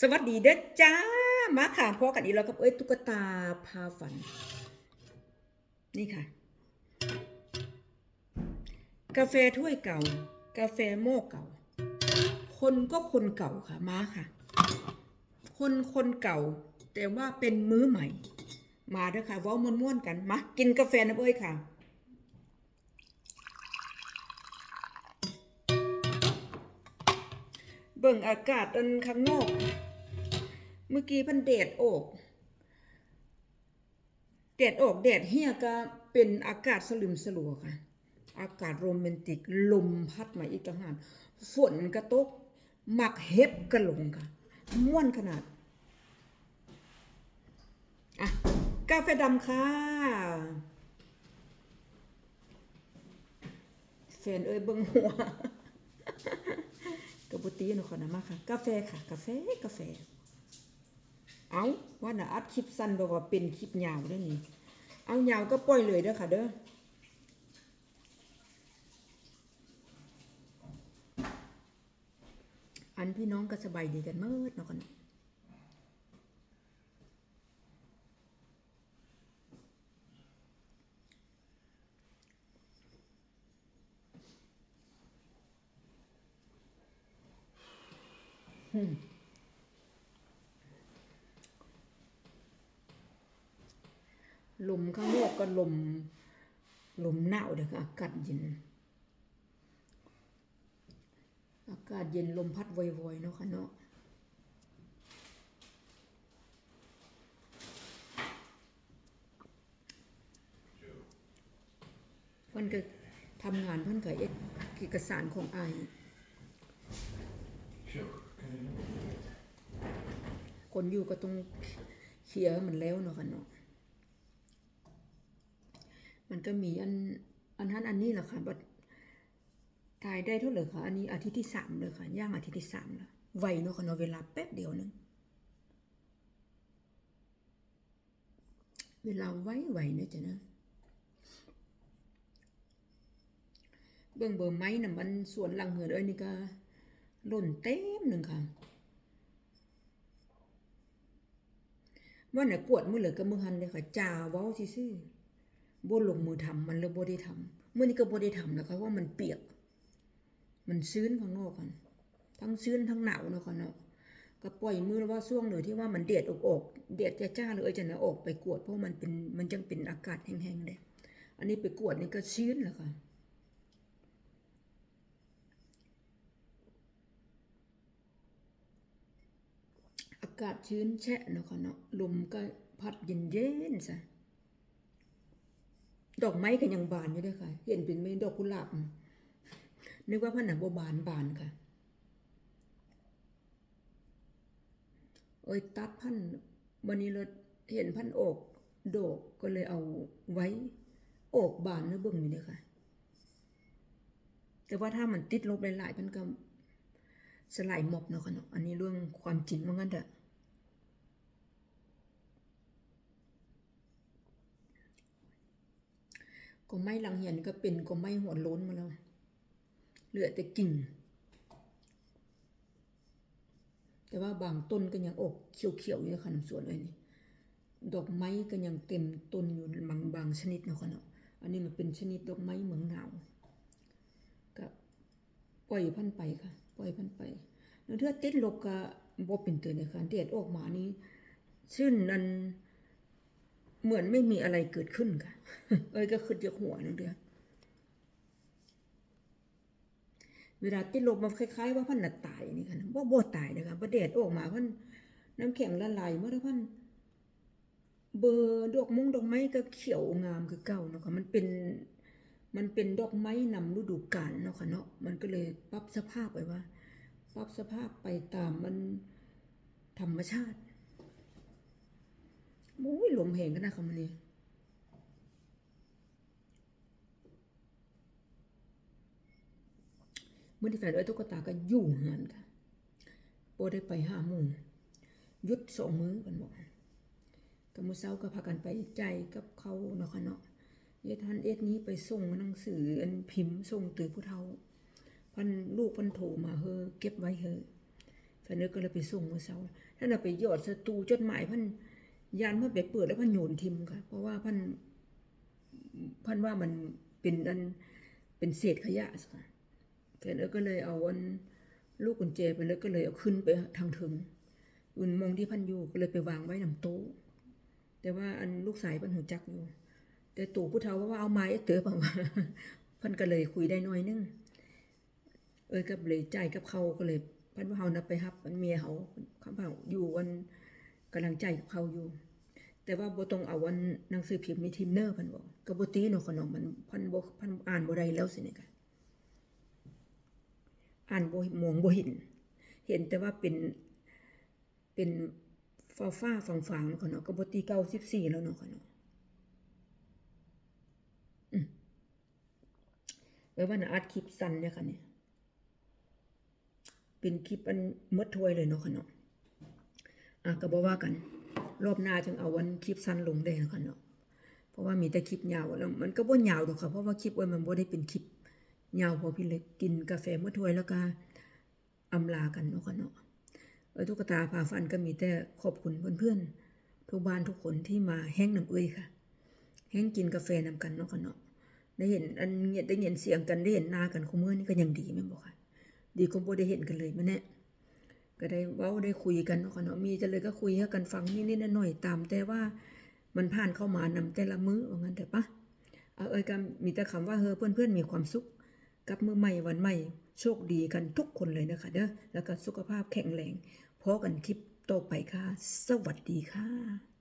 สวัสดีเด้อจ้า มาค่ะพอกันอีกแล้วกับเอ้ยตุ๊กตาพาฝัน นี่ค่ะ กาแฟถ้วยเก่า กาแฟโม่เก่า คนก็คนเก่าค่ะมาค่ะ คนคนเก่า แต่ว่าเป็นมื้อใหม่ มาเด้อค่ะว้าม่วนๆกันมากินกาแฟนะเอ้ยค่ะ เบิ่งอากาศอันข้างนอก เมื่อกี้พันเดดอกแดดอกแดดเฮียก็เป็นอากาศสลึมสลัวค่ะ อากาศโรแมนติกลมพัดมาอีกต่างหากฝนกระตกหมักเห็บกระหลงค่ะม่วนขนาดอะกาแฟดำค่ะแฟนเอ้ยเบิ่งหัว กระปุตีนขอนะมาค่ะ กาแฟค่ะ กาแฟกาแฟ เอาว่าน่ะอัดคลิปสั้นบอกว่าเป็นคลิปยาวเด้วยนี่เอายาวก็ปล่อยเลยเด้อค่ะเด้ออันพี่น้องก็สบายดีกันเมื่อเนาะกัน ลมข้างนอกก็ลม ลมหนาวเด้อค่ะอากาศเย็น อากาศเย็นลมพัดวอยๆเนาะค่ะเนาะเพิ่นก็ทำงานเพิ่นก็เอ็ดเอกสารของไอ คนอยู่ก็ต้องเคลียร์มันแล้วเนาะค่ะเนาะมันก็มีอันอันนั้นอันนี้แหละค่ะบัดถ่ายได้เท่าไหร่คะอันนี้อาทิตย์ที่สามเลยค่ะ ย่างอาทิตย์ที่สามแล้วไวเนาะค่ะเนาะเวลาแป๊บเดียวนึงเวลาไวไวๆนะจ๊ะนะเบิ่งเบอร์ไม้น่ะมันสวนหลังเหือนเอ้ยนี่ก็ หล่นเต็มหนึ่งค่ะว่าน่ะกวดมือเหลือกับมือหันเลยค่ะจ่าว้าซื่อๆบ่ลงมือทำมันเลยบ่ได้ทำมื้อนี้ก็บ่ได้ทำแล้วค่ะว่ามันเปียก มันชื้นข้างนอกกันทั้งชื้นทั้งหนาวนะค่ะเนาะก็ปล่อยมือว่าช่วงเลยที่ว่ามันเดียดอกอกเดียดจ้าเลยจะนะออกไปกวดเพราะมันเป็นมันจังเป็นอากาศแห้งๆเด้อันนี้ไปกวดนี่ก็ชื้นแหละค่ะ อากาศชื้นแฉะเนาะค่ะเนาะลมก็พัดเย็นเย็นซะดอกไม้ก็ยังบานอยู่ด้วยค่ะ เห็นเป็นไหมดอกกุหลาบนึกว่าพันธุ์น่ะบ่บานบานค่ะ เอ้ยตัดพันธุ์วันนี้เราเห็นพันธุ์โอกโดกก็เลยเอาไว้โอกบานเนื้อเบิ่งอยู่เนี่ยค่ะ แต่ว่าถ้ามันติดลบหลายๆมันก็สลายหมอบเนาะค่ะเนาะอันนี้เรื่องความจริงว่างั้นเถอะ ก็ไม้หลังเหียนก็เป็นก็ไม้หัวล้นมาแล้ว เหลือแต่กิ่ง แต่ว่าบางต้นก็ยังออกเขียวๆอยู่ในขนมสวนเลยนี่ดอกไม้ก็ยังเต็มต้นอยู่บางบางชนิดเนาะค่ะเนาะ อันนี้มันเป็นชนิดดอกไม้เมืองหนาวก็ปล่อยพันไปค่ะ ปล่อยพันไปแล้วถ้าติดลบก็บ่เป็นตัวเลยค่ะแดดออกมานี้ชื่นนั้น เหมือนไม่มีอะไรเกิดขึ้นค่ะ เอ้ยก็ขึ้นจากหัวนึงเดียวเวลาติดลบมันคล้ายๆ ว่าพันน่ะตายนี่ค่ะว่าบ่ตายนะคะประเดดออกมาพันน้ำแข็งละลายเมื่อพันเบอร์ดอกมงดอกไม้ก็เขียวงามคือเก่าเนาะค่ะมันเป็นมันเป็นดอกไม้นำฤดูกาลเนาะค่ะเนาะมันก็เลยปรับสภาพไปว่าปรับสภาพไปตามมันธรรมชาติ โอ้ยลมแหงกันนะค่ะมันนี่เมื่อที่แฟนเอ้ยตุ๊กตาก็อยู่หือนค่ะโบได้ไปห้าหมู่หยุดสองมื้อกันบอกกับมือเช้าก็พากันไปใจกับเขาเนาะค่ะเนาะเอ็ดทันเอ็ดนี้ไปส่งหนังสืออันพิมพ์ส่งตือผู้เฒ่าพันลูกพันโทรมาเฮอเก็บไว้เฮอแฟนเอ้ยก็เลยไปส่งมือเช้าท่านไปยอดสตูจดหมายพิ่น ยานเพิ่นไปเปิดแล้วพิ่นโยนทิมค่ะ เพราะว่าพิ่นพิ่นว่ามันเป็นอันเป็นเศษขยะค่ะแฟนเอ้ยก็เลยเอาอันลูกกุญแจไปแล้วก็เลยเอาขึ้นไปทางถึงอุ่นมองที่พันอยู่ก็เลยไปวางไว้นำโต๊ะแต่ว่าอันลูกสายพิ่นหูจักอยู่ แต่ตู่ผู้เฒ่าว่าเอาไม้เต๋อเปล่าพิ่นก็เลยคุยได้น้อยนึงเอ้ยก็เลยใจกับเขาก็เลยพันว่าเฮานับไปรับมันเมียเขาเขาเฮาอยู่วันกำลังใจกับเขาอยู่ แต่ว่าบ่ต้องเอาวันหนังสือพิมพ์มีทีมเนอร์พิ่นบอกก็บ่ตีเนาะขนมมันพันบพันอ่านบ่ได้แล้วสินี่ยก็อ่านบ่มองบ่เห็น เห็นแต่ว่าเป็นเป็นฟ้าฟ้าๆฝางๆเนาะค่ะเนาะก็บ่ตี94แล้วเนาะค่ะเนาะไว้ว่านะอัดคลิปสั้นเนี่ยค่ะเนี่ยเป็นคลิปอันมดถ้วยเลยเนาะค่ะเนาะอะก็บ่ว่ากัน รอบหน้าจึงเอาวันคลิปสั้นลงได้นะค่ะเนาะเพราะว่ามีแต่คลิปยาวแล้วมันก็บ่ยาวดอกค่ะเพราะว่าคลิปไว้มันบ่ได้เป็นคลิปยาวพอพี่เล็กกินกาแฟหมดถ้วยแล้วก็อำลากันเนาะค่ะเนาะเออตุ๊กตาพาฟันก็มีแต่ขอบคุณเพื่อนๆทุกบ้านทุกคนที่มาแห้งน้ำเอ้ยค่ะ แห้งกินกาแฟนำกันเนาะค่ะเนาะได้เห็นอันเงียได้เห็นเสียงกันได้เห็นหน้ากันคุมื้อนี่ก็ยังดีแม่นบ่ค่ะ ดีกว่าบ่ได้เห็นกันเลยแม่แน่ ก็ได้เว้าได้คุยกันเนาะค่ะเนาะมีจะเลยก็คุยให้กันฟังนิดๆหน่อยๆตาม แต่ว่ามันผ่านเข้ามานำแต่ละมื้อว่างั้นเถอะปะเอาเอ้ยก็มีแต่คำว่าเฮอเพื่อนๆมีความสุขกับมื้อใหม่วันใหม่โชคดีกันทุกคนเลยนะคะเด้อแล้วก็สุขภาพแข็งแรงพอกันคลิปต่อไปค่ะ สวัสดีค่ะ